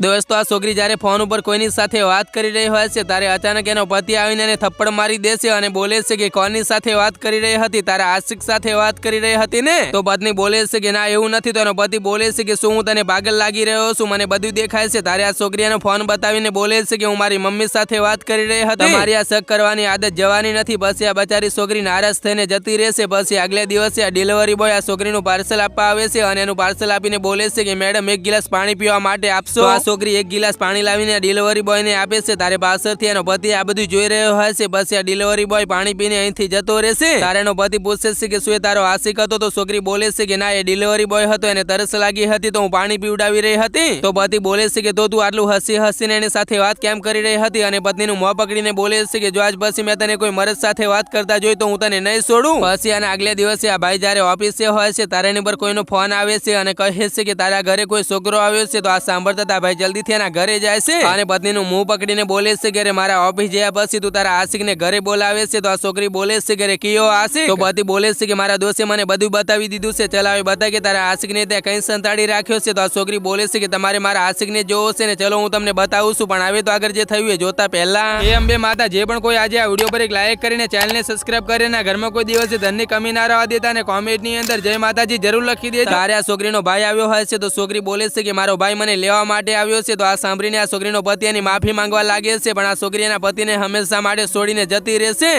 દોસ્તો આ છોકરી જ્યારે ફોન ઉપર કોઈની સાથે વાત કરી રહી હોય છે ત્યારે અચાનક એનો પતિ આવીને એને થપ્પડ મારી દેશે અને બોલે છે કે કોની સાથે વાત કરી રહી હતી તારે આશિક સાથે વાત કરી રહી હતી ને? તો પત્ની બોલે છે કે ના એવું નથી તો એનો પતિ બોલે છે કે શું હું તને પાગલ લાગી રહ્યો છું મને બધું દેખાય છે તારે આ છોકરી એનો ફોન બતાવીને બોલે છે કે હું મારી મમ્મી સાથે વાત કરી રહી હતી? મારી આ શક કરવાની આદત જવાની નથી પછી આ બચારી છોકરી નારાજ થઈને જતી રહેશે પછી આગલે દિવસે આ ડિલિવરી બોય આ છોકરીનું પાર્સલ આપવા આવે છે અને એનું પાર્સલ આપીને બોલે છે કે મેડમ એક ગિલાસ પાણી પીવા માટે આપશો? છોકરી એક ગિલાસ પાણી લાવીને ડિલિવરી બોયને આપે છે. તારે પાછળથી એનો પતિ આ બધું જોઈ રહ્યો હશે. બસ આ ડિલિવરી બોય પાણી પીને અહીંથી જતો રહેશે. તારે એનો પતિ પૂછે છે કે શું એ તારો આશિક હતો? તો છોકરી બોલે છે કે ના, એ ડિલિવરી બોય હતો. એને તરસ લાગી હતી તો હું પાણી પીવડાવી રહી હતી. તો પતિ બોલે છે કે તો તું આટલું હસી હસીને એની સાથે વાત કેમ કરી રહી હતી? અને પત્નીનું મોં પકડીને બોલે છે કે જો આજ પછી મેં તને કોઈ મરદ સાથે વાત કરતા જોઈ તો હું તને નહીં છોડું. પછી અને આગલે દિવસે આ ભાઈ જ્યારે ઓફિસે હોય છે, તારે એની પર કોઈનો ફોન આવે છે અને કહે છે કે તારા ઘરે કોઈ છોકરો આવ્યો છે તો આ સાંભળતા ભાઈ જલ્દીથી એના ઘરે જાય છે. અને પત્નીનું મું પકડીને બોલે છે કે મારા ઓફિસ જયા પછી તું તારા આશિકને ઘરે બોલાવે છે તો આ છોકરી બોલે છે કે "અરે, કયો આશિક? તો પતિ બોલે છે કે મારા દોસ્તે મને બધું બતાવી દીધું છે. ચલ હવે બતા કે તારા આશિકને ત્યાં કઈ સંતાડી રાખ્યો છે તો આ છોકરી બોલે છે કે તમારે મારા આશિકને જોવો છે ને ચલો હું તમને બતાવું છું પણ હવે તો આગળ જે થયું એ જોતા પહેલા. એ અંબે માતા જે પણ કોઈ આજે આ વીડિયો પર એક લાઈક કરીને ચેનલને સબસ્ક્રાઇબ કરીને ઘરમાં કોઈ દિવસે ધનની કમી ના રહેવા દેતા અને કોમેન્ટની અંદર જય માતાજી જરૂર લખી દે તારે આ છોકરીનો ભાઈ આવ્યો હશે તો છોકરી બોલે છે કે મારો ભાઈ મને લેવા માટે આવ્યો છે તો આ સાંભળીને આ છોકરીનો પતિ એની માફી માંગવા લાગે છે, પણ આ છોકરી એના પતિને હંમેશા માટે છોડીને જતી રહેશે.